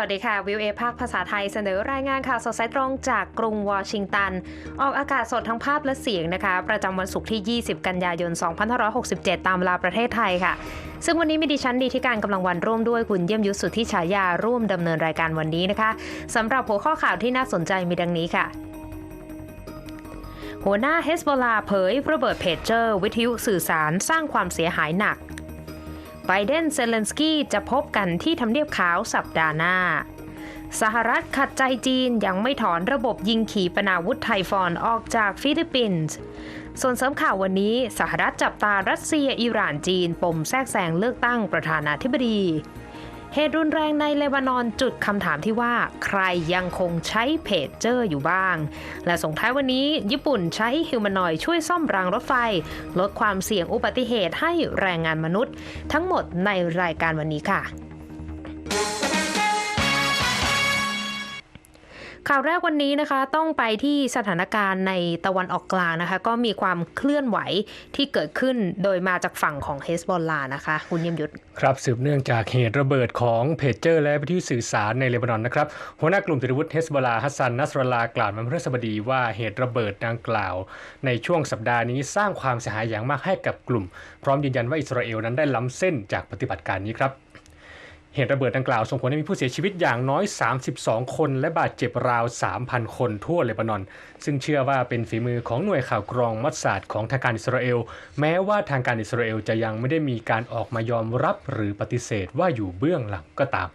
วัสดีค่ะ วิวเอภาคภาษาไทยเสนอรายงานข่าวสดสายตรงจากกรุงวอชิงตัน ออกอากาศสดทั้งภาพและเสียงนะคะ ประจำวันศุกร์ที่ 20 กันยายน 2567 ตามเวลาประเทศไทยค่ะ ซึ่งวันนี้มีดิฉันดีที่การกำลังวันร่วมด้วยคุณเยี่ยมยุทธสุทธิฉายาร่วมดำเนินรายการวันนี้นะคะสำหรับหัวข้อข่าวที่น่าสนใจมีดังนี้ค่ะหัวหน้าเฮสบอลาเผยระเบิดเพจเจอร์ วิทยุสื่อสารสร้างความเสียหายหนัก ไบเดนเซเลนสกี้จะพบกันที่ทำเนียบขาวสัปดาห์หน้า สหรัฐขัดใจจีนยังไม่ถอนระบบยิงขีปนาวุธไทฟอนออกจากฟิลิปปินส์ ส่วนเสริมข่าววันนี้สหรัฐจับตารัสเซียอิหร่านจีนปมแทรกแซงเลือกตั้งประธานาธิบดี เหตุรุนแรงในเลบานอนจุดคำถามที่ว่า ใครยังคงใช้เพจเจอร์อยู่บ้าง และส่งท้ายวันนี้ ญี่ปุ่นใช้ฮิวแมนอยช่วยซ่อมรางรถไฟ ลดความเสี่ยงอุบัติเหตุให้แรงงานมนุษย์ ทั้งหมดในรายการวันนี้ค่ะ ข่าวแรกวันนี้นะคะต้องไปที่สถานการณ์ในตะวันออกกลางนะคะ ก็มีความเคลื่อนไหวที่เกิดขึ้นโดยมาจากฝั่งของเฮสบอลลานะคะ คุณยิมยุทธครับสืบเนื่องจากเหตุระเบิดของเพจเจอร์ และวิทยุสื่อสารในเลบานอนนะครับหัวหน้ากลุ่มติดอาวุธเฮสบอลลาฮัสซันนัสรลากล่าวมาเมื่อสบดีว่าเหตุระเบิดดังกล่าว ในช่วงสัปดาห์นี้สร้างความเสียหายอย่างมากให้กับกลุ่ม พร้อมยืนยันว่าอิสราเอลนั้นได้ล้ำเส้นจากปฏิบัติการนี้ครับ เหตุระเบิดดังกล่าวส่งผลให้มีผู้เสียชีวิตอย่างน้อย 32 คน และบาดเจ็บราว 3,000 คนทั่วเลบานอน ซึ่งเชื่อว่าเป็นฝีมือของหน่วยข่าวกรองมัสซาดของทางการอิสราเอล แม้ว่าทางการอิสราเอลจะยังไม่ได้มีการออกมายอมรับหรือปฏิเสธว่าอยู่เบื้องหลังก็ตาม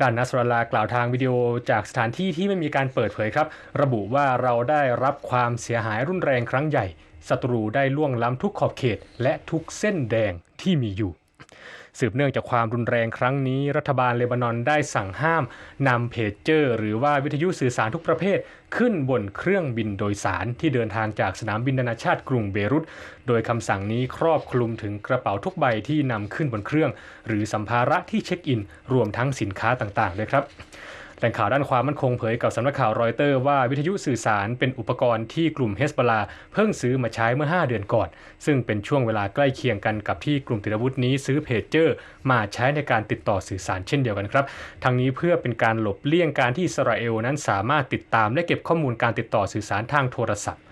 ด้านนัสรลากล่าวทางวิดีโอจากสถานที่ที่ไม่มีการเปิดเผยครับ ระบุว่าเราได้รับความเสียหายรุนแรงครั้งใหญ่ศัตรูได้ล่วงล้ำทุกขอบเขตและทุกเส้นแดงที่มีอยู่ สืบเนื่องจากความรุนแรงครั้งนี้ รัฐบาลเลบานอนได้สั่งห้ามนำเพจเจอร์ หรือว่าวิทยุสื่อสารทุกประเภท ขึ้นบนเครื่องบินโดยสารที่เดินทางจากสนามบินนานาชาติกรุงเบรุต โดยคำสั่งนี้ครอบคลุมถึงกระเป๋าทุกใบที่นำขึ้นบนเครื่อง หรือสัมภาระที่เช็คอิน รวมทั้งสินค้าต่างๆด้วยครับ แหล่งข่าวด้านความมั่นคงเผยกับสำนักข่าวรอยเตอร์ว่าวิทยุสื่อสารเป็นอุปกรณ์ที่กลุ่มเฮสบลาเพิ่งซื้อมาใช้เมื่อ 5 เดือนก่อน ซึ่งเป็นช่วงเวลาใกล้เคียงกันกับที่กลุ่มติดอาวุธนี้ซื้อเพจเจอร์ มาใช้ในการติดต่อสื่อสารเช่นเดียวกันครับทั้งนี้เพื่อเป็นการหลบเลี่ยงการที่อิสราเอลนั้นสามารถติดตามและเก็บข้อมูลการติดต่อสื่อสารทางโทรศัพท์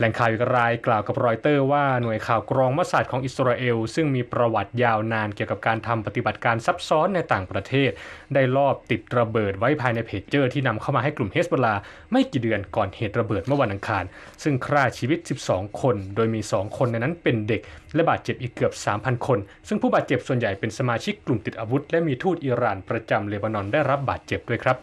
แหล่งข่าวอีกรายกล่าวกับรอยเตอร์ว่าหน่วยข่าวกรองมัสซาดของอิสราเอล ซึ่งมีประวัติยาวนานเกี่ยวกับการทำปฏิบัติการซับซ้อนในต่างประเทศ ได้ลอบติดระเบิดไว้ภายในเพจเจอร์ที่นำเข้ามาให้กลุ่มเฮสบอลาไม่กี่เดือนก่อนเหตุระเบิดเมื่อวันอังคาร ซึ่งฆ่าชีวิต 12 คน โดยมี 2 คนในนั้นเป็นเด็ก และบาดเจ็บอีกเกือบ 3,000 คน ซึ่งผู้บาดเจ็บส่วนใหญ่เป็นสมาชิกกลุ่มติดอาวุธ และมีทูตอิหร่านประจำเลบานอนได้รับบาดเจ็บด้วยครับ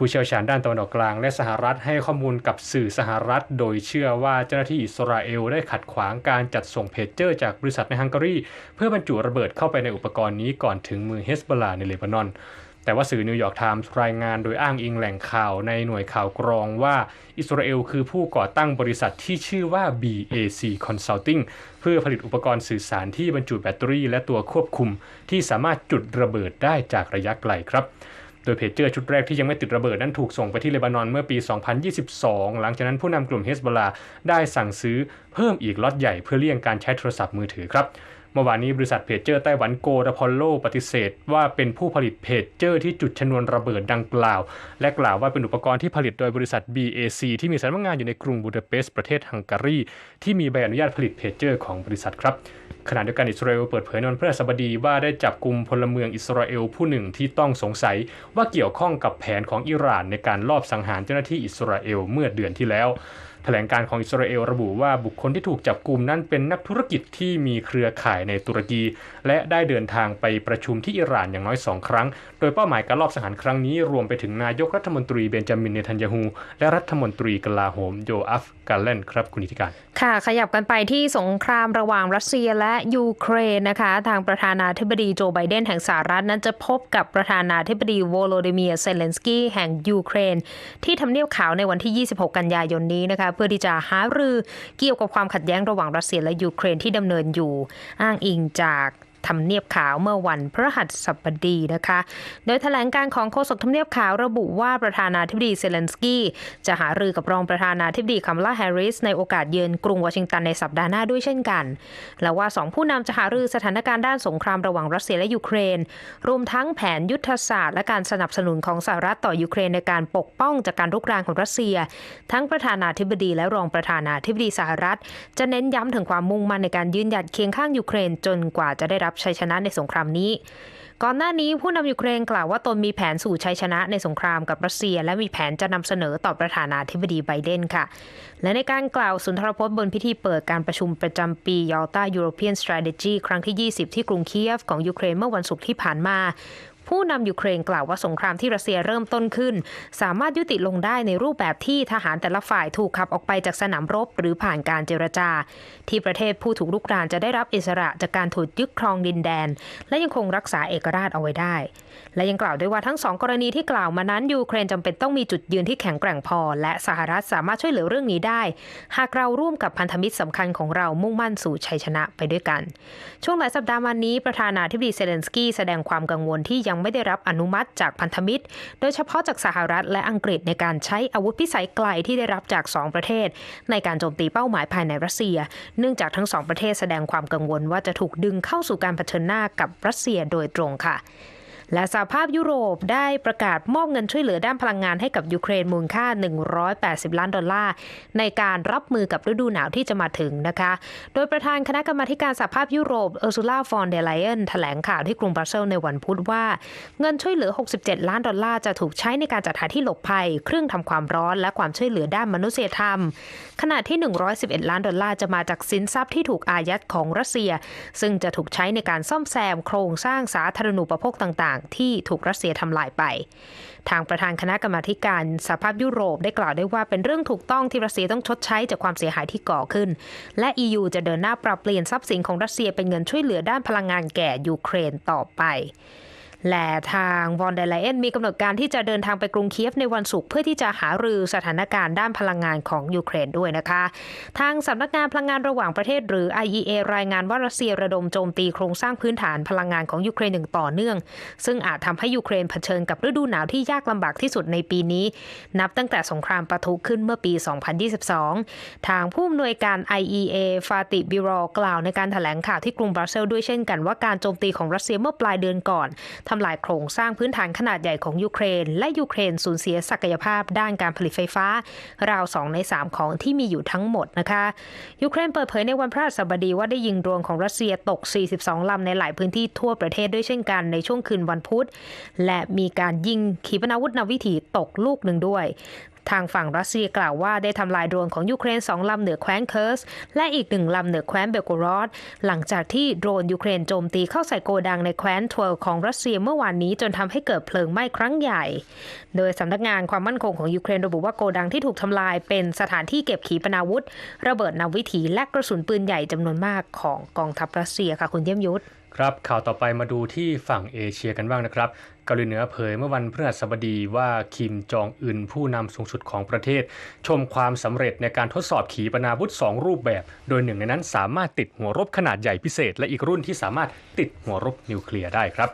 ผู้เชี่ยวชาญด้านตะวันออกกลางและสหรัฐให้ข้อมูลกับสื่อสหรัฐ โดยเชื่อว่าเจ้าหน้าที่อิสราเอลได้ขัดขวางการจัดส่งเพจเจอร์จากบริษัทในฮังการี เพื่อบรรจุระเบิดเข้าไปในอุปกรณ์นี้ก่อนถึงมือเฮสบอลาในเลบานอน แต่ว่าสื่อนิวยอร์กไทมส์รายงานโดยอ้างอิงแหล่งข่าวในหน่วยข่าวกรองว่าอิสราเอลคือผู้ก่อตั้งบริษัทที่ชื่อว่า BAC Consulting เพื่อผลิตอุปกรณ์สื่อสารที่บรรจุแบตเตอรี่ และตัวควบคุมที่สามารถจุดระเบิดได้จากระยะไกลครับ ดยเพจเจอร์ชุดแรกที่ยังไม่ติดระเบิดนั้นถูกส่งไปที่เลบานอนเมื่อปี 2022 หลังจากนั้นผู้นำกลุ่มเฮสบอลาได้สั่งซื้อเพิ่มอีกล็อตใหญ่เพื่อเลี่ยงการใช้โทรศัพท์มือถือครับเมื่อวานนี้บริษัทเพจเจอร์ไต้หวันโกดพอลโลปฏิเสธ ว่าเป็นผู้ผลิตเพจเจอร์ที่จุดชนวนระเบิดดังกล่าว และกล่าวว่าเป็นอุปกรณ์ที่ผลิตโดยบริษัท BAC ที่มีสำนักงานอยู่ในกรุงบูดาเปสต์ประเทศฮังการีที่มีใบอนุญาตผลิตเพจเจอร์ของบริษัทครับ ขณะเดียวกันอิสราเอลเปิดเผยในวันพฤหัสบดีว่าได้จับกลุ่มพลเมืองอิสราเอลผู้หนึ่งที่ต้องสงสัยว่าเกี่ยวข้องกับแผนของอิหร่านในการลอบสังหารเจ้าหน้าที่อิสราเอลเมื่อเดือนที่แล้ว ถลงการของอิสราเอลระบุว่าบุคคลที่ถูกจับกลุ่มนั้นเป็นนักธุรกิจที่มีเครือข่ายในตุรกี และได้เดินทางไปประชุมที่อิหร่านอย่างน้อยสองครั้ง โดยเป้าหมายการลอบสังหารครั้งนี้รวมไปถึงนายกรัฐมนตรีเบนจามินเนทันยาฮูและรัฐมนตรีกลาโหมโยอัฟกาเลนครับคุณนิติการ ค่ะ ขยับกันไปที่สงครามระหว่างรัสเซียและยูเครนนะคะ ทางประธานาธิบดีโจไบเดนแห่งสหรัฐนั้นจะพบกับประธานาธิบดีโวโลดิเมียเซเลนสกี้แห่งยูเครน ที่ทำเนียบขาวในวันที่ 26 กันยายนนี้นะคะเพื่อที่จะหารือเกี่ยวกับความขัดแย้งระหว่างรัสเซียและยูเครนที่ดำเนินอยู่ อ้างอิงจาก ทำเนียบขาวเมื่อวันพฤหัสบดีนะคะ โดยแถลงการของโฆษกทำเนียบขาวระบุว่าประธานาธิบดีเซเลนสกี้จะหารือกับรองประธานาธิบดีคัมลาแฮร์ริสในโอกาสเยือนกรุงวอชิงตันในสัปดาห์หน้าด้วยเช่นกัน และว่าสองผู้นำจะหารือสถานการณ์ด้านสงครามระหว่างรัสเซียและยูเครน รวมทั้งแผนยุทธศาสตร์และการสนับสนุนของสหรัฐต่อยูเครนในการปกป้องจากการรุกรานของรัสเซีย ทั้งประธานาธิบดีและรองประธานาธิบดีสหรัฐ จะเน้นย้ำถึงความมุ่งมั่นในการยืนหยัดเคียงข้างยูเครนจนกว่าจะได้รับชัยชนะในสงครามนี้ ก่อนหน้านี้ผู้นำยูเครนกล่าวว่าตนมีแผนสู่ชัยชนะในสงครามกับรัสเซีย และมีแผนจะนำเสนอต่อประธานาธิบดีไบเดนค่ะ และในการกล่าวสุนทรพจน์บนพิธีเปิดการประชุมประจำปี Yalta European Strategy ครั้งที่ 20 ที่กรุงเคียฟของยูเครนเมื่อวันศุกร์ที่ผ่านมา ผู้นำยูเครนกล่าวว่าสงครามที่รัสเซียเริ่มต้นขึ้น สามารถยุติลงได้ในรูปแบบที่ทหารแต่ละฝ่ายถูกขับออกไปจากสนามรบ หรือผ่านการเจรจา ที่ประเทศผู้ถูกลุกรานจะได้รับอิสระจากการถูกยึดครองดินแดน และยังคงรักษาเอกราชเอาไว้ได้ และยังกล่าวด้วยว่าทั้งสองกรณีที่กล่าวมานั้นยูเครนจำเป็นต้องมีจุดยืนที่แข็งแกร่งพอ และสหรัฐสามารถช่วยเหลือเรื่องนี้ได้ หากเราร่วมกับพันธมิตรสำคัญของเรามุ่งมั่นสู่ชัยชนะไปด้วยกัน ช่วงหลายสัปดาห์มานี้ประธานาธิบดีเซเลนสกี้แสดงความกังวลที่ยังไม่ได้รับอนุมัติจากพันธมิตร โดยเฉพาะจากสหรัฐและอังกฤษในการใช้อาวุธพิสัยไกลที่ได้รับจาก 2 ประเทศ ในการโจมตีเป้าหมายภายในรัสเซีย เนื่องจากทั้งสองประเทศแสดงความกังวลว่าจะถูกดึงเข้าสู่การเผชิญหน้ากับรัสเซียโดยตรงค่ะ และสหภาพยุโรปได้ประกาศมอบเงินช่วยเหลือด้านพลังงานให้กับยูเครนมูลค่า 180 ล้านดอลลาร์ ในการรับมือกับฤดูหนาวที่จะมาถึงนะคะ โดยประธานคณะกรรมาการสหภาพยุโรปเออร์ซูล่าฟอนเดลไลเอนแถลงข่าวที่กรุงบรัสเซลส์ในวันพุธว่า เงินช่วยเหลือ 67 ล้านดอลลาร์จะถูกใช้ในการจัดหาที่หลบภัย เครื่องทำความร้อนและความช่วยเหลือด้านมนุษยธรรม ขณะที่ 111 ล้านดอลลาร์จะมาจากสินทรัพย์ที่ถูกอายัดของรัสเซีย ซึ่งจะถูกใช้ในการซ่อมแซมโครงสร้างสาธารณูปโภคต่างๆ ที่ถูกรัสเซียทำลายไป ทางประธานคณะกรรมาการสหภาพยุโรปได้กล่าวได้ว่าเป็นเรื่องถูกต้องที่รัสเซียต้องชดใช้จากความเสียหายที่ก่อขึ้น และ EU จะเดินหน้าปรับเปลี่ยนทรัพย์สินของรัสเซียเป็นเงินช่วยเหลือด้านพลังงานแก่ยูเครนต่อไป และทางวอนเดลไลเอนมีกำหนดการที่จะเดินทางไปกรุงเคียฟในวันศุกร์เพื่อที่จะหารือสถานการณ์ด้านพลังงานของยูเครนด้วยนะคะ ทางสำนักงานพลังงานระหว่างประเทศหรือ IEA รายงานว่ารัสเซียระดมโจมตีโครงสร้างพื้นฐานพลังงานของยูเครนอย่างต่อเนื่อง ซึ่งอาจทำให้ยูเครนเผชิญกับฤดูหนาวที่ยากลำบากที่สุดในปีนี้ นับตั้งแต่สงครามปะทุขึ้นเมื่อปี 2022 ทางผู้อำนวยการ IEA ฟาติบิโรกล่าวในการแถลงข่าวที่กรุงบรัสเซลส์ด้วยเช่นกันว่าการโจมตีของรัสเซียเมื่อปลายเดือนก่อนทำลายโครงสร้างพื้นฐานขนาดใหญ่ของยูเครน และยูเครนสูญเสียศักยภาพด้านการผลิตไฟฟ้า ราว 2 ใน 3 ของที่มีอยู่ทั้งหมดนะคะยูเครนเปิดเผยในวันพฤหัสบดีว่าได้ยิงโดรนของรัสเซียตก 42 ลำในหลายพื้นที่ทั่วประเทศด้วยเช่นกันในช่วงคืนวันพุธ และมีการยิงขีปนาวุธนาวิถีตกลูกหนึ่งด้วย ทางฝั่งรัสเซียกล่าวว่าได้ทำลายโดรนของยูเครนสองลำเหนือแคว้นเคิร์ส และอีกหนึ่งลำเหนือแคว้นเบลโกรอด หลังจากที่โดรนยูเครนโจมตีเข้าใส่โกดังในแคว้นทเวลของรัสเซียเมื่อวานนี้จนทำให้เกิดเพลิงไหม้ครั้งใหญ่ โดยสำนักงานความมั่นคงของยูเครนระบุว่าโกดังที่ถูกทำลายเป็นสถานที่เก็บขีปนาวุธ ระเบิดนำวิถีและกระสุนปืนใหญ่จำนวนมากของกองทัพรัสเซียค่ะคุณเยี่ยมยุทธ ครับข่าวต่อไปมาดูที่ฝั่งเอเชียกันบ้างนะครับเกาหลีเหนือเผยเมื่อวันพฤหัสบดีว่าคิมจองอึนผู้นำสูงสุดของประเทศ ชมความสำเร็จในการทดสอบขีปนาวุธ 2 รูปแบบ โดยหนึ่งในนั้นสามารถติดหัวรบขนาดใหญ่พิเศษ และอีกรุ่นที่สามารถติดหัวรบนิวเคลียร์ได้ครับ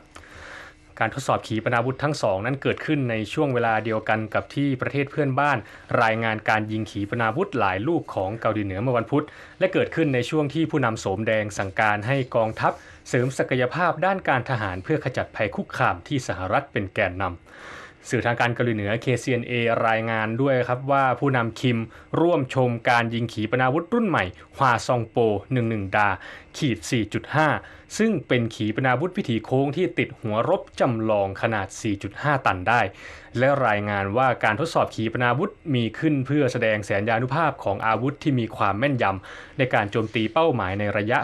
การทดสอบขีปนาวุธทั้งสองนั้นเกิดขึ้นในช่วงเวลาเดียวกันกับที่ประเทศเพื่อนบ้าน รายงานการยิงขีปนาวุธหลายลูกของเกาหลีเหนือเมื่อวันพุธ และเกิดขึ้นในช่วงที่ผู้นำโสมแดงสั่งการให้กองทัพ เสริมศักยภาพด้านการทหารเพื่อขจัดภัยคุกคามที่สหรัฐเป็นแกนนำสื่อทางการเกาหลีเหนือ KCNA รายงานด้วยครับว่าผู้นำคิมร่วมชมการยิงขีปนาวุธรุ่นใหม่ฮวาซองโป 11 ดา ขีด 4.5 ซึ่งเป็นขีปนาวุธวิถีโค้งที่ติดหัวรบจำลองขนาด 4.5 ตันได้ และรายงานว่าการทดสอบขีปนาวุธมีขึ้นเพื่อแสดงแสนยานุภาพของอาวุธที่มีความแม่นยำในการโจมตีเป้าหมายในระยะ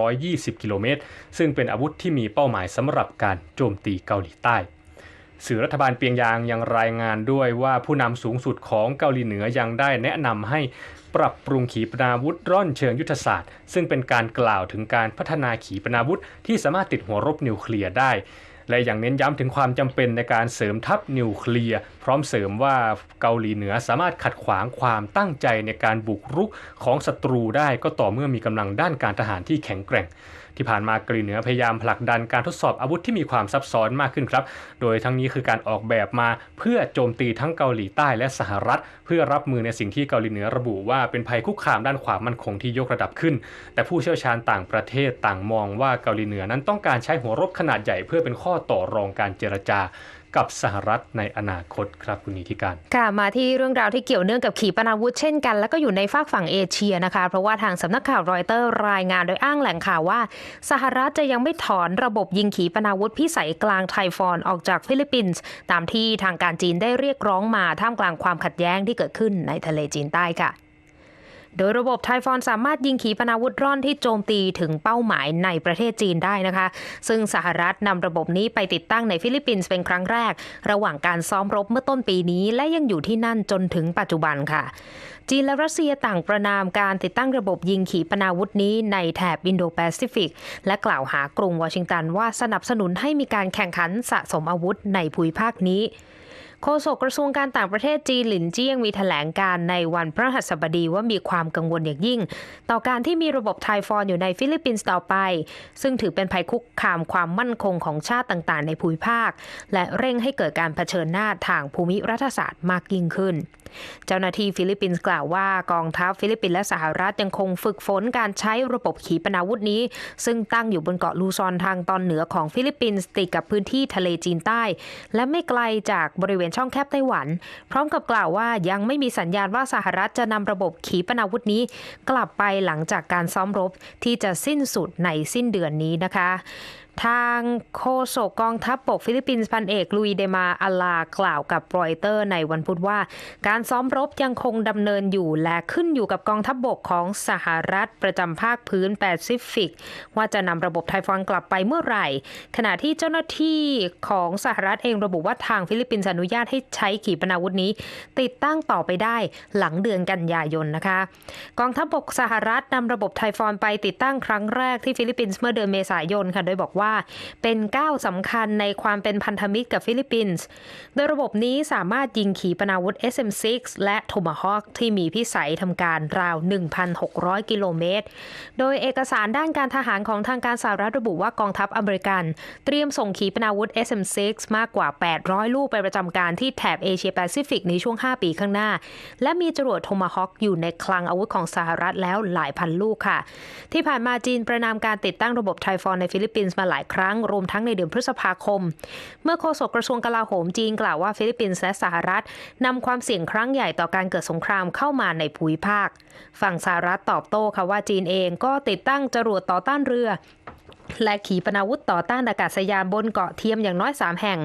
320 กิโลเมตร ซึ่งเป็นอาวุธที่มีเป้าหมายสำหรับการโจมตีเกาหลีใต้ สื่อรัฐบาลเปียงยางยังรายงานด้วยว่าผู้นำสูงสุดของเกาหลีเหนือยังได้แนะนำให้ปรับปรุงขีปนาวุธร่อนเชิงยุทธศาสตร์ ซึ่งเป็นการกล่าวถึงการพัฒนาขีปนาวุธที่สามารถติดหัวรบนิวเคลียร์ได้ และยังเน้นย้ำถึงความจำเป็นในการเสริมทัพนิวเคลียร์ พร้อมเสริมว่าเกาหลีเหนือสามารถขัดขวางความตั้งใจในการบุกรุกของศัตรูได้ก็ต่อเมื่อมีกำลังด้านการทหารที่แข็งแกร่ง ที่ผ่านมาเกาหลีเหนือพยายามผลักดันการทดสอบอาวุธที่มีความซับซ้อนมากขึ้นครับ โดยทั้งนี้คือการออกแบบมาเพื่อโจมตีทั้งเกาหลีใต้และสหรัฐ เพื่อรับมือในสิ่งที่เกาหลีเหนือระบุว่าเป็นภัยคุกคามด้านความมั่นคงที่ยกระดับขึ้น แต่ผู้เชี่ยวชาญต่างประเทศต่างมองว่าเกาหลีเหนือนั้นต้องการใช้หัวรบขนาดใหญ่เพื่อเป็นข้อต่อรองการเจรจา กับสหรัฐในอนาคตครับคุณนิติการ ค่ะมาที่เรื่องราวที่เกี่ยวเนื่องกับขีปนาวุธเช่นกัน แล้วก็อยู่ในฝากฝั่งเอเชียนะคะ เพราะว่าทางสำนักข่าวรอยเตอร์รายงานโดยอ้างแหล่งข่าวว่า สหรัฐจะยังไม่ถอนระบบยิงขีปนาวุธพิสัยกลางไทฟอนออกจากฟิลิปปินส์ตามที่ทางการจีนได้เรียกร้องมาท่ามกลางความขัดแย้งที่เกิดขึ้นในทะเลจีนใต้ค่ะ โดยระบบไทฟอนสามารถยิงขีปนาวุธร่อนที่โจมตีถึงเป้าหมายในประเทศจีนได้นะคะ ซึ่งสหรัฐนำระบบนี้ไปติดตั้งในฟิลิปปินส์เป็นครั้งแรก ระหว่างการซ้อมรบเมื่อต้นปีนี้และยังอยู่ที่นั่นจนถึงปัจจุบันค่ะ จีนและรัสเซียต่างประนามการติดตั้งระบบยิงขีปนาวุธนี้ในแถบอินโดแปซิฟิก และกล่าวหากรุงวอชิงตันว่าสนับสนุนให้มีการแข่งขันสะสมอาวุธในภูมิภาคนี้ โฆษกกระทรวงการต่างประเทศจีนหลินเจี้ยงมีแถลงการในวันพระหัสบดีว่ามีความกังวลอย่างยิ่ง ต่อการที่มีระบบไทฟอนอยู่ในฟิลิปปินส์ต่อไป ซึ่งถือเป็นภัยคุกคามความมั่นคงของชาติต่างๆ ในภูมิภาค และเร่งให้เกิดการเผชิญหน้าทางภูมิรัฐศาสตร์มากยิ่งขึ้น เจ้าหน้าที่ฟิลิปปินส์กล่าวว่ากองทัพฟิลิปปินส์และสหรัฐยังคงฝึกฝนการใช้ระบบขีปนาวุธนี้ ซึ่งตั้งอยู่บนเกาะลูซอนทางตอนเหนือของฟิลิปปินส์ติดกับพื้นที่ทะเลจีนใต้ และไม่ไกลจากบริเวณช่องแคบไต้หวัน พร้อมกับกล่าวว่ายังไม่มีสัญญาณว่าสหรัฐจะนำระบบขีปนาวุธนี้ กลับไปหลังจากการซ้อมรบที่จะสิ้นสุดในสิ้นเดือนนี้นะคะ ทางโฆษกกองทัพบกฟิลิปปินส์พันเอกลุยเดมาอาลากล่าวกับรอยเตอร์ในวันพุธว่า การซ้อมรบยังคงดำเนินอยู่และขึ้นอยู่กับกองทัพบกของสหรัฐประจำภาคพื้นแปซิฟิก ว่าจะนำระบบไทฟอนกลับไปเมื่อไหร่ ขณะที่เจ้าหน้าที่ของสหรัฐเองระบุว่าทางฟิลิปปินส์อนุญาตให้ใช้ขีปนาวุธนี้ ติดตั้งต่อไปได้หลังเดือนกันยายนนะคะ กองทัพบกสหรัฐนำระบบไทฟอนไปติดตั้งครั้งแรกที่ฟิลิปปินส์เมื่อเดือนเมษายนค่ะโดยบอกว่าเป็นก้าวสำคัญในความเป็นพันธมิตรกับฟิลิปปินส์ โดยระบบนี้สามารถยิงขีปนาวุธ SM-6 และ Tomahawk ที่มีพิสัยทำการราว 1,600 กิโลเมตร โดยเอกสารด้านการทหารของทางการสหรัฐระบุว่ากองทัพอเมริกัน เตรียมส่งขีปนาวุธ SM-6 มากกว่า 800 ลูกไปประจำการที่แถบเอเชียแปซิฟิกในช่วง 5 ปีข้างหน้า และมีจรวด Tomahawk อยู่ในคลังอาวุธของสหรัฐแล้วหลายพันลูกค่ะ ที่ผ่านมาจีนประนามการติดตั้งระบบไทฟอนในฟิลิปปินส์มาหลายครั้งรวมทั้งในเดือนพฤษภาคม เมื่อโฆษกกระทรวงกลาโหมจีนกล่าวว่าฟิลิปปินส์และสหรัฐนำความเสี่ยงครั้งใหญ่ต่อการเกิดสงครามเข้ามาในภูมิภาค ฝั่งสหรัฐตอบโต้ค่ะว่าจีนเองก็ติดตั้งจรวดต่อต้านเรือ และขีปนาวุธต่อต้านอากาศยานบนเกาะเทียมอย่างน้อย 3 แห่ง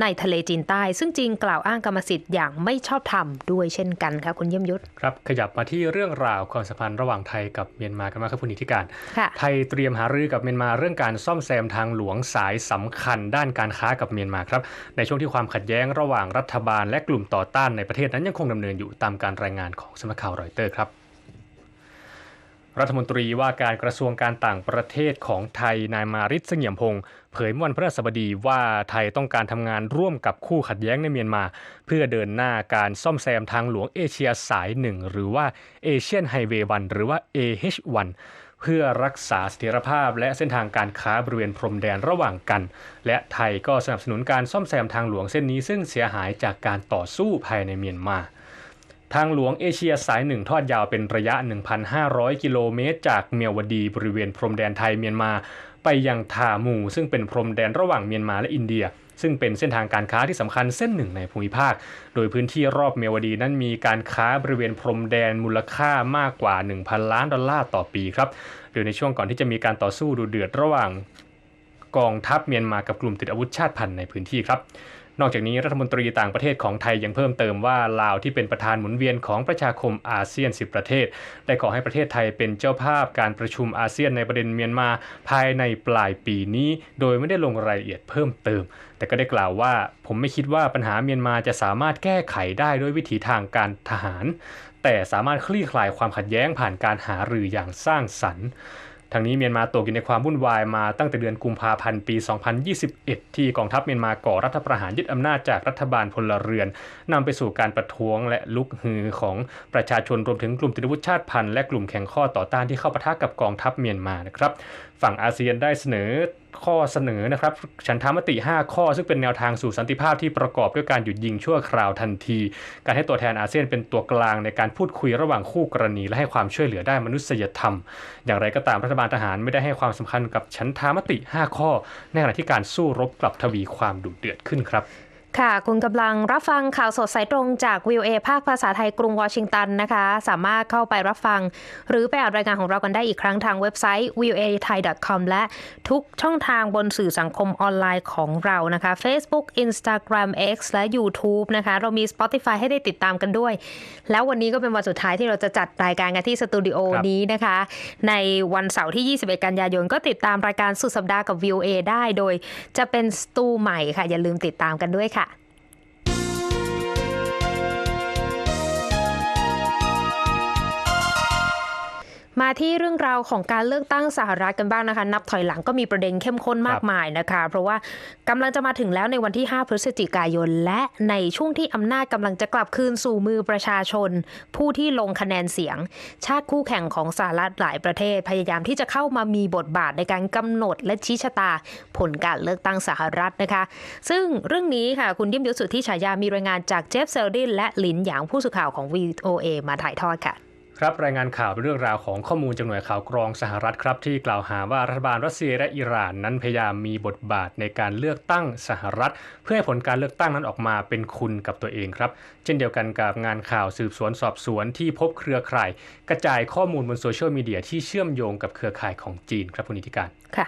ในทะเลจีนใต้ ซึ่งจีนกล่าวอ้างกรรมสิทธิ์อย่างไม่ชอบธรรมด้วยเช่นกันค่ะคุณเยี่ยมยุทธครับ ขยับมาที่เรื่องราวความสัมพันธ์ระหว่างไทยกับเมียนมากันมางครับคุณนิติการค่ะไทยเตรียมหารือกับเมียนมาเรื่องการซ่อมแซมทางหลวงสายสำคัญ ด้านการค้ากับเมียนมาครับในช่วงที่ความขัดแย้งระหว่างรัฐบาล และกลุ่มต่อต้านในประเทศนั้นยังคงดำเนินอยู่ตามการรายงานของสำนักข่าวรอยเตอร์ครับ รัฐมนตรีว่าการกระทรวงการต่างประเทศของไทยนายมาริศเสงี่ยมพงศ์เผยเมื่อวันพฤหัสบดีว่าไทยต้องการทำงานร่วมกับคู่ขัดแย้งในเมียนมา เพื่อเดินหน้าการซ่อมแซมทางหลวงเอเชียสายหนึ่งหรือว่าเอเชียนไฮเวย์วันหรือว่า AH1 เพื่อรักษาเสถียรภาพและเส้นทางการค้าบริเวณพรมแดนระหว่างกัน และไทยก็สนับสนุนการซ่อมแซมทางหลวงเส้นนี้ซึ่งเสียหายจากการต่อสู้ภายในเมียนมา ทางหลวงเอเชียสายหนึ่งทอดยาวเป็นระยะ 1,500 กิโลเมตร จากเมียวดีบริเวณพรมแดนไทยเมียนมาไปยังทามูซึ่งเป็นพรมแดนระหว่างเมียนมาและอินเดีย ซึ่งเป็นเส้นทางการค้าที่สำคัญเส้นหนึ่งในภูมิภาค โดยพื้นที่รอบเมียวดีนั้นมีการค้าบริเวณพรมแดนมูลค่ามากกว่า 1,000 ล้านดอลลาร์ต่อปีครับโดยในช่วงก่อนที่จะมีการต่อสู้ดูเดือดระหว่างกองทัพเมียนมากับกลุ่มติดอาวุธชาติพันธุ์ในพื้นที่ครับ นอกจากนี้รัฐมนตรีต่างประเทศของไทยยังเพิ่มเติมว่าลาวที่เป็นประธานหมุนเวียนของประชาคมอาเซียน 10 ประเทศ ได้ขอให้ประเทศไทยเป็นเจ้าภาพการประชุมอาเซียนในประเด็นเมียนมาภายในปลายปีนี้ โดยไม่ได้ลงรายละเอียดเพิ่มเติม แต่ก็ได้กล่าวว่า ผมไม่คิดว่าปัญหาเมียนมาจะสามารถแก้ไขได้ด้วยวิถีทางการทหาร แต่สามารถคลี่คลายความขัดแย้งผ่านการหารืออย่างสร้างสรรค์ ทางนี้เมียนมาตกอยู่ในความวุ่นวายมาตั้งแต่เดือนกุมภาพันธ์ปี 2021 ที่กองทัพเมียนมาก่อรัฐประหารยึดอำนาจจากรัฐบาลพลเรือนนำไปสู่การประท้วงและลุกฮือของประชาชนรวมถึงกลุ่มติดอาวุธชาติพันธุ์และกลุ่มแข่งข้อต่อต้านที่เข้าปะทะกับกองทัพเมียนมานะครับ ฝั่งอาเซียนได้เสนอ ข้อเสนอนะครับฉันทามติ 5 ข้อ ซึ่งเป็นแนวทางสู่สันติภาพที่ประกอบด้วยการหยุดยิงชั่วคราวทันที การให้ตัวแทนอาเซียนเป็นตัวกลางในการพูดคุยระหว่างคู่กรณี และให้ความช่วยเหลือด้านมนุษยธรรม อย่างไรก็ตามรัฐบาลทหารไม่ได้ให้ความสำคัญกับฉันทามติ 5 ข้อ ในขณะที่การสู้รบกลับทวีความดุเดือดขึ้นครับ ค่ะ คุณกำลังรับฟังข่าวสดสายตรงจากวิวเอภาคภาษาไทยกรุงวอชิงตันนะคะ สามารถเข้าไปรับฟัง หรือไปอ่านรายการของเรากันได้อีกครั้งทางเว็บไซต์ v o a t h a i c o m และทุกช่องทางบนสื่อสังคมออนไลน์ของเรานะคะ Facebook Instagram X และ YouTube นะคะ เรามี Spotify ให้ได้ติดตามกันด้วย แล้ววันนี้ก็เป็นวันสุดท้ายที่เราจะจัดรายการกันที่สตูดิโอครับนี้นะคะ ในวันเสาร์ที่ 21 กันยายนก็ติดตามรายการสุดสัปดาห์กับ VOA ได้ โดยจะเป็นสตูใหม่ค่ะอย่าลืมติดตามกันด้วยค่ะ มาที่เรื่องราวของการเลือกตั้งสหรัฐกันบ้างนะคะ นับถอยหลังก็มีประเด็นเข้มข้นมากมายนะคะ เพราะว่ากำลังจะมาถึงแล้วในวันที่ 5 พฤศจิกายน และในช่วงที่อำนาจกำลังจะกลับคืนสู่มือประชาชน ผู้ที่ลงคะแนนเสียง ชาติคู่แข่งของสหรัฐหลายประเทศ พยายามที่จะเข้ามามีบทบาทในการกำหนดและชี้ชะตาผลการเลือกตั้งสหรัฐนะคะ ซึ่งเรื่องนี้ค่ะคุณยิ่มยุสุทธิฉายามีรายงานจากเจฟเซลดินและหลินหยางผู้สื่อข่าวของ VOA มาถ่ายทอดค่ะ ครับรายงานข่าวเป็นเรื่องราวของข้อมูลจากหน่วยข่าวกรองสหรัฐครับที่กล่าวหาว่ารัฐบาลรัสเซียและอิหร่านนั้นพยายามมีบทบาทในการเลือกตั้งสหรัฐ เพื่อให้ผลการเลือกตั้งนั้นออกมาเป็นคุณกับตัวเองครับ เช่นเดียวกันกับงานข่าวสืบสวนสอบสวนที่พบเครือข่าย กระจายข้อมูลบนโซเชียลมีเดียที่เชื่อมโยงกับเครือข่ายของจีนครับคุณนิติการค่ะ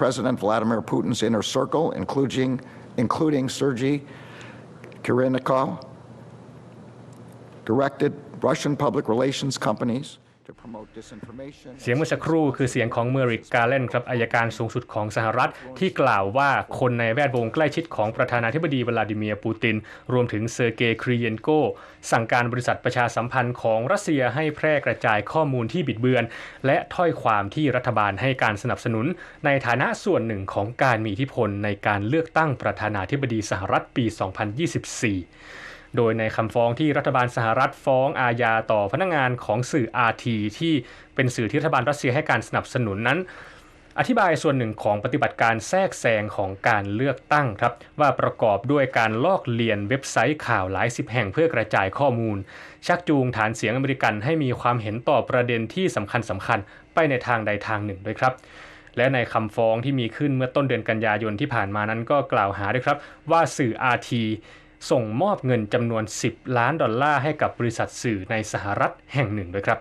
President Vladimir Putin's inner circle, including, including Sergei Kirilnikov, directed Russian public relations companies to promote disinformation. เสียงเมื่อสักครู่คือเสียงของเมริกกาเลนครับอายการสูงสุดของสหรัฐ ที่กล่าวว่าคนในแวดวงใกล้ชิดของประธานาธิบดีวลาดิเมียร์ปูติน รวมถึงเซอร์เกย์ครีเยนโก สั่งการบริษัทประชาสัมพันธ์ของรัสเซียให้แพร่กระจายข้อมูลที่บิดเบือน และถ้อยความที่รัฐบาลให้การสนับสนุน ในฐานะส่วนหนึ่งของการมีอิทธิพลในการเลือกตั้งประธานาธิบดีสหรัฐปี 2024 โดยในคำฟ้องที่รัฐบาลสหรัฐฟ้องอาญาต่อพนักงานของสื่อ RT ที่เป็นสื่อที่รัฐบาลรัสเซียให้การสนับสนุนนั้น อธิบายส่วนหนึ่งของปฏิบัติการแทรกแซงของการเลือกตั้งครับ ว่าประกอบด้วยการลอกเลียนเว็บไซต์ข่าวหลายสิบแห่งเพื่อกระจายข้อมูล ชักจูงฐานเสียงอเมริกันให้มีความเห็นต่อประเด็นที่สำคัญสำคัญไปในทางใดทางหนึ่งด้วยครับและในคำฟ้องที่มีขึ้นเมื่อต้นเดือนกันยายนที่ผ่านมานั้นก็กล่าวหาด้วยครับ ว่าสื่อ RT ส่งมอบเงินจำนวน 10 ล้านดอลลาร์ให้กับบริษัทสื่อในสหรัฐแห่งหนึ่งด้วยครับ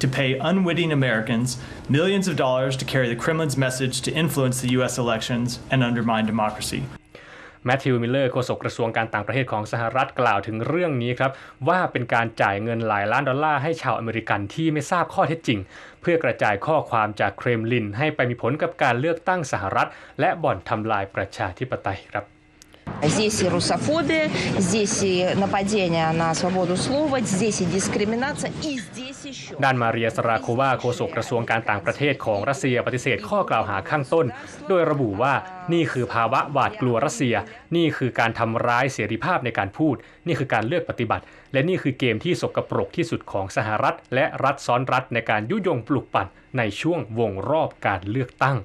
to pay unwitting Americans millions of dollars to carry the Kremlin's message to influence the U.S. elections and undermine democracy. แมทธิวมิลเลอร์โฆษกกระทรวงการต่างประเทศของสหรัฐกล่าวถึงเรื่องนี้ครับ ว่าเป็นการจ่ายเงินหลายล้านดอลลาร์ให้ชาวอเมริกันที่ไม่ทราบข้อเท็จจริง เพื่อกระจายข้อความจากเครมลินให้ไปมีผลกับการเลือกตั้งสหรัฐ และบ่อนทำลายประชาธิปไตยครับ Здесь и русофобия, здесь и нападение на свободу слова, здесь и дискриминация, и здесь еще. ด้านมาเรียสราโควาโฆษกกระทรวงการต่างประเทศของรัสเซียปฏิเสธข้อกล่าวหาข้างต้น โดยระบุว่านี่คือภาวะหวาดกลัวรัสเซีย นี่คือการทำร้ายเสรีภาพในการพูด นี่คือการเลือกปฏิบัติ และนี่คือเกมที่สกปรกที่สุดของสหรัฐ และรัฐซ้อนรัฐในการยุยงปลุกปั่นในช่วงวงรอบการเลือกตั้ง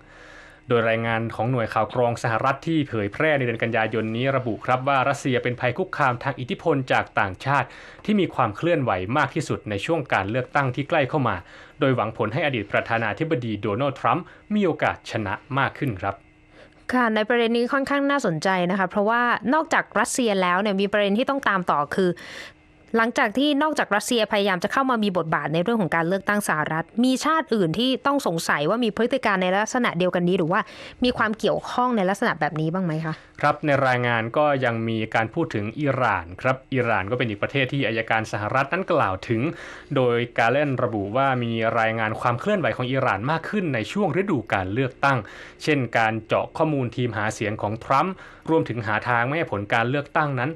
โดยรายงานของหน่วยข่าวกรองสหรัฐที่เผยแพร่ในเดือนกันยายนนี้ระบุครับว่ารัสเซียเป็นภัยคุกคามทางอิทธิพลจากต่างชาติ ที่มีความเคลื่อนไหวมากที่สุดในช่วงการเลือกตั้งที่ใกล้เข้ามา โดยหวังผลให้อดีตประธานาธิบดีโดนัลด์ทรัมป์มีโอกาสชนะมากขึ้นครับค่ะในประเด็นนี้ค่อนข้างน่าสนใจนะคะ เพราะว่านอกจากรัสเซียแล้วเนี่ยมีประเด็นที่ต้องตามต่อคือ หลังจากที่นอกจากรัสเซียพยายามจะเข้ามามีบทบาทในเรื่องของการเลือกตั้งสหรัฐ มีชาติอื่นที่ต้องสงสัยว่ามีพฤติการในลักษณะเดียวกันนี้ หรือว่ามีความเกี่ยวข้องในลักษณะแบบนี้บ้างไหมคะ ครับในรายงานก็ยังมีการพูดถึงอิหร่านครับอิหร่านก็เป็นอีกประเทศที่อายการสหรัฐนั้นกล่าวถึง โดยการเล่นระบุว่ามีรายงานความเคลื่อนไหวของอิหร่านมากขึ้นในช่วงฤดูการเลือกตั้ง เช่น การเจาะข้อมูลทีมหาเสียงของทรัมป์รวมถึงหาทางไม่ให้ผลการเลือกตั้งนั้น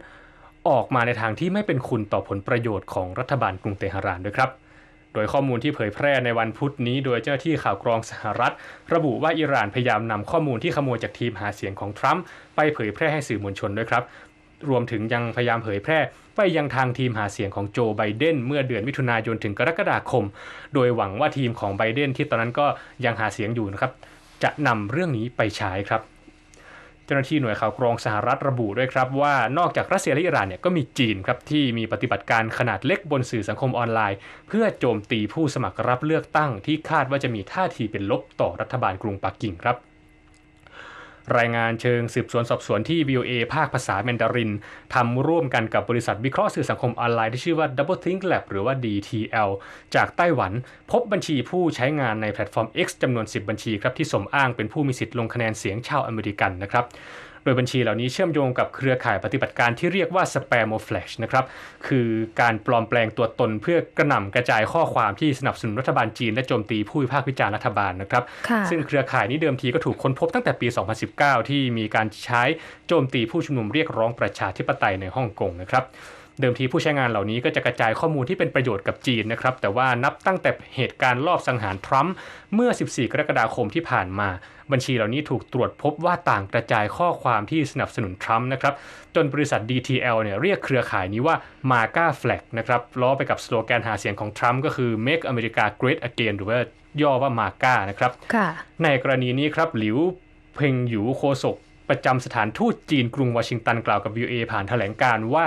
ออกมาในทางที่ไม่เป็นคุณต่อผลประโยชน์ของรัฐบาลกรุงเตหะรานด้วยครับ โดยข้อมูลที่เผยแพร่ในวันพุธนี้โดยเจ้าหน้าที่ข่าวกรองสหรัฐ ระบุว่าอิหร่านพยายามนำข้อมูลที่ขโมยจากทีมหาเสียงของทรัมป์ไปเผยแพร่ให้สื่อมวลชนด้วยครับ รวมถึงยังพยายามเผยแพร่ไปยังทางทีมหาเสียงของโจไบเดนเมื่อเดือนมิถุนายนถึงกรกฎาคม โดยหวังว่าทีมของไบเดนที่ตอนนั้นก็ยังหาเสียงอยู่นะครับจะนำเรื่องนี้ไปใช้ครับ เจ้าหน้าที่หน่วยข่าวกรองสหรัฐระบุด้วยครับว่านอกจากรัสเซียและอิหร่านเนี่ยก็มีจีนครับที่มีปฏิบัติการขนาดเล็กบนสื่อสังคมออนไลน์ เพื่อโจมตีผู้สมัครรับเลือกตั้งที่คาดว่าจะมีท่าทีเป็นลบต่อรัฐบาลกรุงปักกิ่งครับ รายงานเชิงสืบสวนสอบสวนที่ VOA ภาคภาษาแมนดารินทำร่วมกันกับบริษัทวิเคราะห์สื่อสังคมออนไลน์ที่ชื่อว่า Double Think Lab หรือว่า DTL จากไต้หวัน พบบัญชีผู้ใช้งานในแพลตฟอร์ม X จำนวน 10 บัญชีครับที่สมอ้างเป็นผู้มีสิทธิ์ลงคะแนนเสียงชาวอเมริกันนะครับ ดยบัญชีเหล่านี้เชื่อมโยงกับเครือข่ายปฏิบัติการที่เรียกว่า Spamoflash นะครับ คือการปลอมแปลงตัวตนเพื่อกระหน่ำกระจายข้อความที่สนับสนุนรัฐบาลจีน และโจมตีผู้วิพากษ์วิจารณ์รัฐบาลนะครับค่ะซึ่งเครือข่ายนี้เดิมทีก็ถูกค้นพบตั้งแต่ปี 2019 ที่มีการใช้โจมตีผู้ชุมนุมเรียกร้องประชาธิปไตยในฮ่องกงนะครับ เดิมทีผู้ใช้งานเหล่านี้ก็จะกระจายข้อมูลที่เป็นประโยชน์กับจีนนะครับ แต่ว่านับตั้งแต่เหตุการณ์ลอบสังหารทรัมป์เมื่อ 14 กรกฎาคมที่ผ่านมา บัญชีเหล่านี้ถูกตรวจพบว่าต่างกระจายข้อความที่สนับสนุนทรัมป์นะครับ จนบริษัท DTL เนี่ยเรียกเครือข่ายนี้ว่า MAGA Flag นะครับ ล้อไปกับสโลแกนหาเสียงของทรัมป์ก็คือ Make America Great Again หรือว่าย่อว่า MAGA นะครับค่ะในกรณีนี้ครับหลิวเพ่งหยูโคศกประจำสถานทูตจีนกรุงวอชิงตันกล่าวกับ VOA ผ่านแถลงการณ์ว่า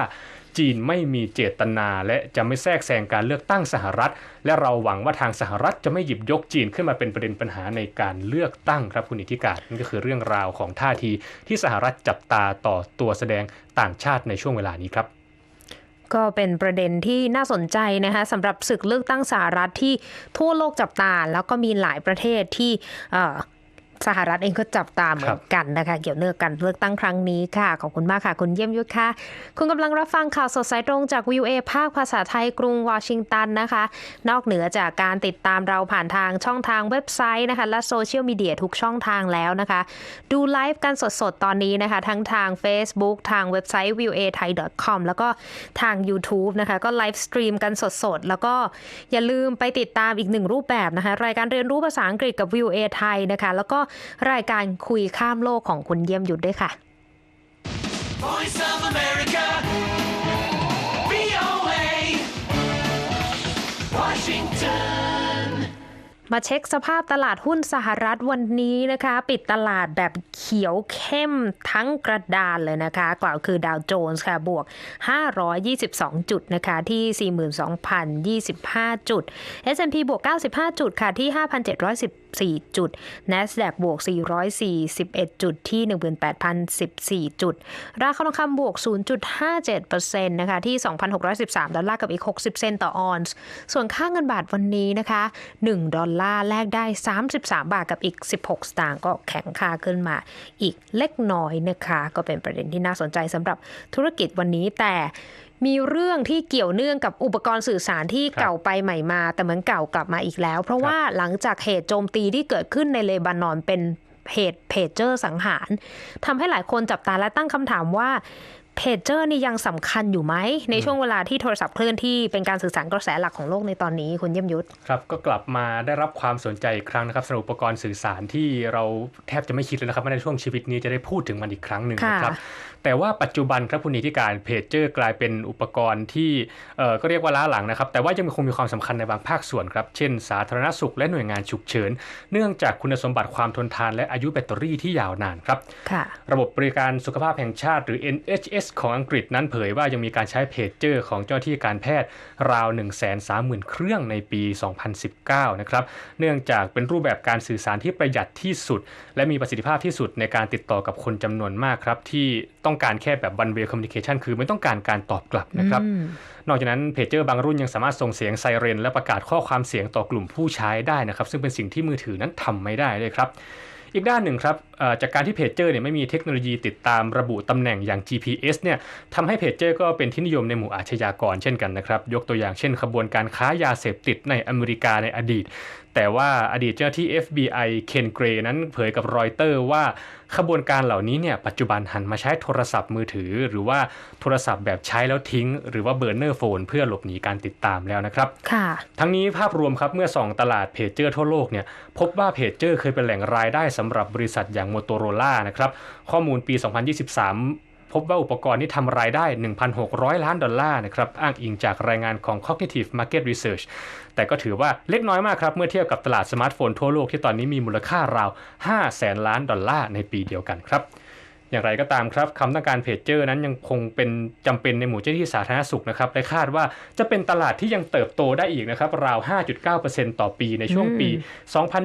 จีนไม่มีเจตนา และจะไม่แทรกแซงการเลือกตั้งสหรัฐ และเราหวังว่าทางสหรัฐจะไม่หยิบยกจีนขึ้นมาเป็นประเด็นปัญหาในการเลือกตั้งครับคุณอิทธิการนี่นก็คือเรื่องราวของท่าทีที่สหรัฐจับตาต่อตัวแสดงต่างชาติในช่วงเวลานี้ครับก็เป็นประเด็นที่น่าสนใจนะคะสำหรับศึกเลือกตั้งสหรัฐที่ทั่วโลกจับตา แล้วก็มีหลายประเทศที่ สหรัฐเองก็จับตาเหมือนกันนะคะ เกี่ยวเนื่องกันเลือกตั้งครั้งนี้ค่ะ ขอบคุณมากค่ะ คุณเยี่ยมยุทธค่ะ คุณกำลังรับฟังข่าวสดสายตรงจากวิวเอภาคภาษาไทยกรุงวอชิงตันนะคะ นอกเหนือจากการติดตามเราผ่านทางช่องทางเว็บไซต์นะคะ และโซเชียลมีเดียทุกช่องทางแล้วนะคะ ดูไลฟ์กันสดๆ ตอนนี้นะคะ ทั้งทาง Facebook ทางเว็บไซต์ v i e w a thai com แล้วก็ทาง YouTube นะคะ ก็ไลฟ์สตรีมกันสดๆ แล้วก็อย่าลืมไปติดตามอีกหนึ่งรูปแบบนะคะ รายการเรียนรู้ภาษาอังกฤษกับ v i e w a ไทยนะคะ แล้วก็รายการคุยข้ามโลกของคุณเยี่ยมยุทธด้วยค่ะ Voice of America. มาเช็คสภาพตลาดหุ้นสหรัฐวันนี้นะคะ ปิดตลาดแบบเขียวเข้มทั้งกระดานเลยนะคะ กล่าวคือดาวโจนส์ค่ะบวก 522 จุดนะคะ ที่ 42,025 จุด S&P บวก 95 จุดค่ะที่ 5,714 จุด NASDAQ บวก 441 จุดที่ 18,014 จุด ราคาทองคำบวก 0.57%นะคะที่ 2,613 ดอลลาร์กับอีก 60 เซนต์ต่อออนซ์ส่วนค่าเงินบาทวันนี้นะคะ 1 ดอลลาร์แลกได้ 33 บาทกับอีก 16 สตางค์ก็แข็งค่าขึ้นมาอีกเล็กน้อยนะคะ ก็เป็นประเด็นที่น่าสนใจสำหรับธุรกิจวันนี้แต่มีเรื่องที่เกี่ยวเนื่องกับอุปกรณ์สื่อสารที่ครับเก่าไปใหม่มา แต่เหมือนเก่ากลับมาอีกแล้ว เพราะว่าหลังจากเหตุโจมตีที่เกิดขึ้นในเลบานอนเป็นเหตุเพจเจอร์สังหารทำให้หลายคนจับตาและตั้งคำถามว่า เพจเจอร์นี่ยังสำคัญอยู่ไหม ในช่วงเวลาที่โทรศัพท์เคลื่อนที่เป็นการสื่อสารกระแสหลักของโลกในตอนนี้คุณเยี่ยมยุทธครับก็กลับมาได้รับความสนใจอีกครั้งนะครับสำหรับอุปกรณ์สื่อสารที่เราแทบจะไม่คิดเลยนะครับว่าในช่วงชีวิตนี้จะได้พูดถึงมันอีกครั้งหนึ่งค่ะนะครับแต่ว่าปัจจุบันครับคุณนิติการเพจเจอร์กลายเป็นอุปกรณ์ที่เอ่อก็เรียกว่าล้าหลังนะครับแต่ว่ายังคงมีความสำคัญในบางภาคส่วนครับเช่น สาธารณสุขและหน่วยงานฉุกเฉิน เนื่องจากคุณสมบัติความทนทานและอายุแบตเตอรี่ที่ยาวนานครับค่ะระบบบริการสุขภาพแห่งชาติหรือ NHS ของอังกฤษนั้นเผยว่ายังมีการใช้เพจเจอร์ของเจ้าหน้าที่การแพทย์ราว 130,000 เครื่องในปี 2019 นะครับ เนื่องจากเป็นรูปแบบการสื่อสารที่ประหยัดที่สุด และมีประสิทธิภาพที่สุดในการติดต่อกับคนจำนวนมากครับ ที่ต้องการแค่แบบ one way communication คือไม่ต้องการการตอบกลับนะครับนอกจากนั้นเพจเจอร์บางรุ่นยังสามารถส่งเสียงไซเรน และประกาศข้อความเสียงต่อกลุ่มผู้ใช้ได้นะครับ ซึ่งเป็นสิ่งที่มือถือนั้นทำไม่ได้เลยครับ อีกด้านหนึ่งครับจากการที่เพจเจอร์เนี่ยไม่มีเทคโนโลยีติดตามระบุตำแหน่งอย่าง GPS เนี่ยทำให้เพจเจอร์ก็เป็นที่นิยมในหมู่อาชญากรเช่นกันนะครับ ยกตัวอย่างเช่นขบวนการค้ายาเสพติดในอเมริกาในอดีต แต่ว่าอดีตเจ้าหน้าที่ FBI เคนเกรนั้นเผยกับรอยเตอร์ว่าขบวนการเหล่านี้เนี่ยปัจจุบันหันมาใช้โทรศัพท์มือถือ หรือว่าโทรศัพท์แบบใช้แล้วทิ้ง หรือว่าเบอร์เนอร์โฟนเพื่อหลบหนีการติดตามแล้วนะครับ ค่ะ ทั้งนี้ภาพรวมครับเมื่อส่องตลาดเพจเจอร์ทั่วโลกเนี่ยพบว่าเพจเจอร์เคยเป็นแหล่งรายได้สำหรับบริษัทอย่าง Motorola นะครับข้อมูลปี 2023 พบว่าอุปกรณ์นี้ทำรายได้ 1,600 ล้านดอลลาร์นะครับอ้างอิงจากรายงานของ Cognitive Market Research แต่ก็ถือว่าเล็กน้อยมากครับ เมื่อเทียบกับตลาดสมาร์ทโฟนทั่วโลกที่ตอนนี้มีมูลค่าราว5แสนล้านดอลลาร์ในปีเดียวกันครับ อย่างไรก็ตามครับคำต้องการเพจเจอร์นั้นยังคงเป็นจำเป็นในหมู่เจ้าหน้าที่สาธารณสุขนะครับและคาดว่าจะเป็นตลาดที่ยังเติบโตได้อีกนะครับราว 5.9%ต่อปีในช่วงปี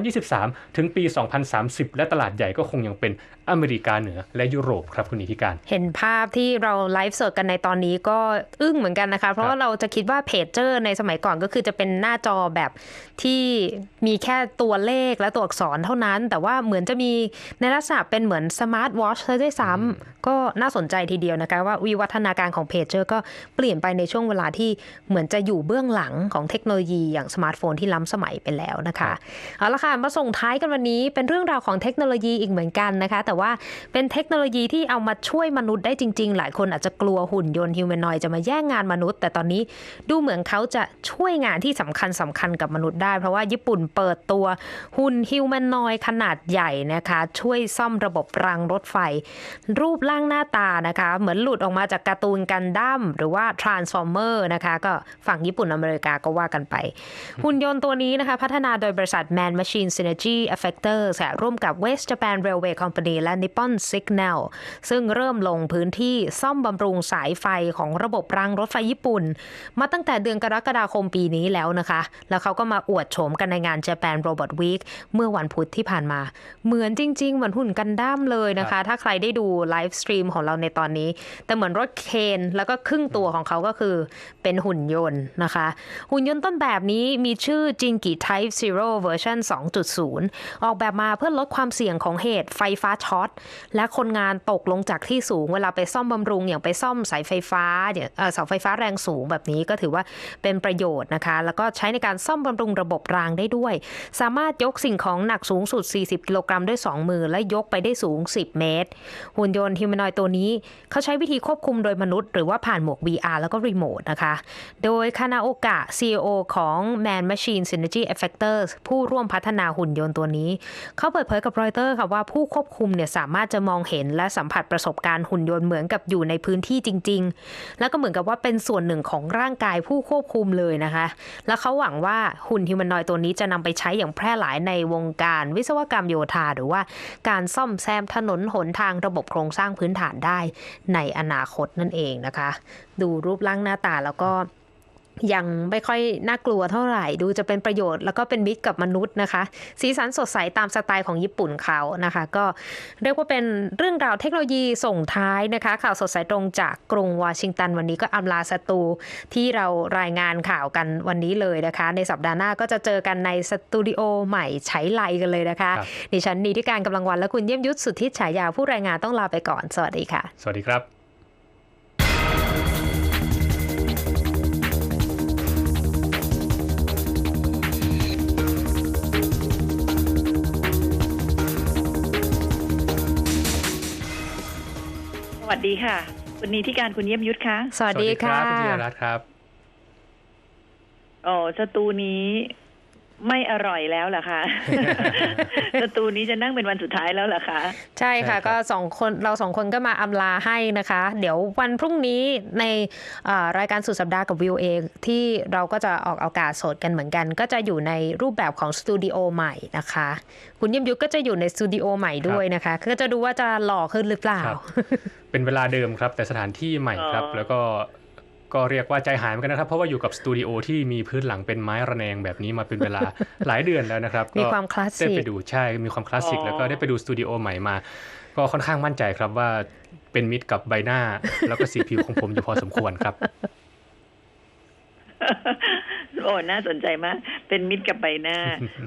2023 ถึงปี 2030 และตลาดใหญ่ก็คงยังเป็นอเมริกาเหนือและยุโรปครับคุณนิติการ เห็นภาพที่เราไลฟ์สดกันในตอนนี้ก็อึ้งเหมือนกันนะคะ เพราะว่าเราจะคิดว่าเพจเจอร์ในสมัยก่อนก็คือจะเป็นหน้าจอแบบที่มีแค่ตัวเลขและตัวอักษรเท่านั้น แต่ว่าเหมือนจะมีในลักษณะเป็นเหมือนสมาร์ทวอชเลยด้วยซ้ำก็น่าสนใจทีเดียวนะคะว่าวิวัฒนาการของเพจเจอร์ก็เปลี่ยนไปในช่วงเวลาที่เหมือนจะอยู่เบื้องหลังของเทคโนโลยีอย่างสมาร์ทโฟนที่ล้ำสมัยไปแล้วนะคะเอาละค่ะมาส่งท้ายกันวันนี้เป็นเรื่องราวของเทคโนโลยีอีกเหมือนกันนะคะ แต่ว่าเป็นเทคโนโลยีที่เอามาช่วยมนุษย์ได้จริง ๆ หลายคนอาจจะกลัวหุ่นยนต์ฮิวแมนนอยจะมาแย่งงานมนุษย์ แต่ตอนนี้ดูเหมือนเขาจะช่วยงานที่สำคัญสำคัญกับมนุษย์ได้ เพราะว่าญี่ปุ่นเปิดตัวหุ่นฮิวแมนนอยขนาดใหญ่นะคะ ช่วยซ่อมระบบรางรถไฟรูปร่างหน้าตานะคะ เหมือนหลุดออกมาจากการ์ตูนกันดั้มหรือว่า Transformer นะคะ ก็ฝั่งญี่ปุ่นอเมริกาก็ว่ากันไป หุ่นยนต์ตัวนี้นะคะ พัฒนาโดยบริษัท Man Machine Synergy Effectors ค่ะร่วมกับ West Japan Railway Company และ Nippon Signal ซึ่งเริ่มลงพื้นที่ซ่อมบำรุงสายไฟของระบบรางรถไฟญี่ปุ่น มาตั้งแต่เดือนกรกฎาคมปีนี้แล้วนะคะ แล้วเขาก็มาอวดโฉมกันในงาน Japan Robot Week เมื่อวันพุธที่ผ่านมา เหมือนจริงๆ เหมือนหุ่นกันดั้มเลยนะคะ ถ้าใครได้ดูไลฟ์สตรีมของเราในตอนนี้ แต่เหมือนรถเคนแล้วก็ครึ่งตัวของเขาก็คือเป็นหุ่นยนต์นะคะ หุ่นยนต์ต้นแบบนี้มีชื่อ Jinki Type Zero Version 2.0 ออกแบบมาเพื่อลดความเสี่ยงของเหตุไฟฟ้าช็อต และคนงานตกลงจากที่สูงเวลาไปซ่อมบำรุงอย่างไปซ่อมสายไฟฟ้าเนี่ยเสาไฟฟ้าแรงสูงแบบนี้ก็ถือว่าเป็นประโยชน์นะคะ แล้วก็ใช้ในการซ่อมบำรุงระบบรางได้ด้วย สามารถยกสิ่งของหนักสูงสุด 40 กิโลกรัมด้วย 2 มือ และยกไปได้สูง 10 เมตรหุ่นยนต์ฮิวแมนอยตัวนี้ เขาใช้วิธีควบคุมโดยมนุษย์ หรือว่าผ่านหมวก VR แล้วก็รีโมทนะคะ โดยคานาโอกะ CEO ของ Man Machine Synergy Effectors ผู้ร่วมพัฒนาหุ่นยนต์ตัวนี้ เขาเปิดเผยกับรอยเตอร์ค่ะว่าผู้ควบคุมเนี่ยสามารถจะมองเห็นและสัมผัสประสบการณ์หุ่นยนต์เหมือนกับอยู่ในพื้นที่จริง ๆ แล้วก็เหมือนกับว่าเป็นส่วนหนึ่งของร่างกายผู้ควบคุมเลยนะคะ แล้วเขาหวังว่าหุ่นฮิวแมนอยตัวนี้จะนำไปใช้อย่างแพร่หลายในวงการวิศวกรรมโยธา หรือว่าการซ่อมแซมถนนหนทางระบบบบโครงสร้างพื้นฐานได้ในอนาคตนั่นเองนะคะ ดูรูปร่างหน้าตาแล้วก็ ยังไม่ค่อยน่ากลัวเท่าไหร่ ดูจะเป็นประโยชน์แล้วก็เป็นมิตรกับมนุษย์นะคะ สีสันสดใสตามสไตล์ของญี่ปุ่นเขานะคะ ก็เรียกว่าเป็นเรื่องราวเทคโนโลยีส่งท้ายนะคะ ข่าวสดใสตรงจากกรุงวอชิงตันวันนี้ก็อำลาสตูที่เรารายงานข่าวกันวันนี้เลยนะคะ ในสัปดาห์หน้าก็จะเจอกันในสตูดิโอใหม่ใช้ไลกันเลยนะคะครับดิฉันนีที่การกำลังวันและคุณเยี่ยมยุทธสุทธิฉายาผู้รายงานต้องลาไปก่อน สวัสดีค่ะ สวัสดีครับ วัสดีค่ะ คุณนีที่การคุณเยี่ยมยุทธคะสวัสดีค่ะสวัสดีครับคุณธีรรัตน์ครับอ๋อสตูนี้ ไม่อร่อยแล้วเหรอคะสตูนี้จะนั่งเป็นวันสุดท้ายแล้วเหรอคะใช่ค่ะใช่ครับก็สองคนเราสองคนก็มาอำลาให้นะคะ เดี๋ยววันพรุ่งนี้ในเอ่อรายการสุดสัปดาห์กับวิวเองที่เราก็จะออกอากาศสดกันเหมือนกัน ก็จะอยู่ในรูปแบบของสตูดิโอใหม่นะคะ คุณยิมยุทธก็จะอยู่ในสตูดิโอใหม่ด้วยนะคะ ก็จะดูว่าจะหล่อขึ้นหรือเปล่าครับเป็นเวลาเดิมครับ แต่สถานที่ใหม่ครับอ๋อแล้วก็ ก็เรียกว่าใจหายเหมือนกันนะครับ เพราะว่าอยู่กับสตูดิโอที่มีพื้นหลังเป็นไม้ระแนงแบบนี้มาเป็นเวลาหลายเดือนแล้วนะครับมีก็ความคลาสสิกได้ไปดูใช่มีความคลาสสิกแล้วก็ได้ไปดูสตูดิโอใหม่มา ก็ค่อนข้างมั่นใจครับว่าเป็นมิตรกับใบหน้า แล้วก็สีผิวของผมอยู่พอสมควรครับโอ้น่าสนใจมาก เป็นมิตรกับใบหน้า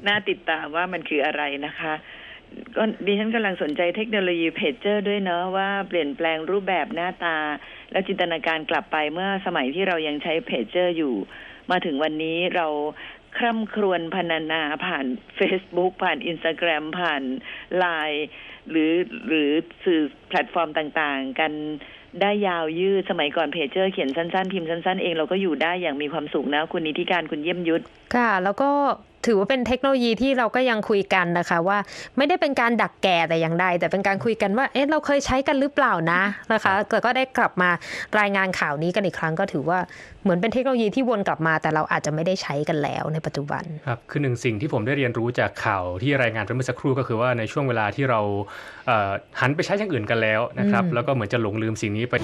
น่าติดตามว่ามันคืออะไรนะคะ ก็ดิฉันกำลังสนใจเทคโนโลยีเพจเจอร์ด้วยเนอะว่าเปลี่ยนแปลงรูปแบบหน้าตา และจินตนาการกลับไปเมื่อสมัยที่เรายังใช้เพจเจอร์อยู่ มาถึงวันนี้เราคร่ำครวญพรรณนาผ่าน Facebook ผ่าน Instagram ผ่าน Line หรือหรือสื่อแพลตฟอร์มต่างๆ กันได้ยาวยืดสมัยก่อนเพจเจอร์เขียนสั้นๆ พิมพ์สั้นๆ เองเราก็อยู่ได้อย่างมีความสุขนะ คุณนิติการคุณเยี่ยมยุทธค่ะ แล้วก็ ถือว่าเป็นเทคโนโลยีที่เราก็ยังคุยกันนะคะ ว่าไม่ได้เป็นการดักแก่แต่อย่างใด แต่เป็นการคุยกันว่าเอ๊ะเราเคยใช้กันหรือเปล่านะนะคะแต่ก็ได้กลับมารายงานข่าวนี้กันอีกครั้งก็ถือว่าเหมือนเป็นเทคโนโลยีที่วนกลับมา แต่เราอาจจะไม่ได้ใช้กันแล้วในปัจจุบันครับคือหนึ่งสิ่งที่ผมได้เรียนรู้จากข่าวที่รายงานไปเมื่อสักครู่ก็คือว่าในช่วงเวลาที่เราเอ่อหันไปใช้อย่างอื่นกันแล้วนะครับอืมแล้วก็เหมือนจะหลงลืมสิ่งนี้ไป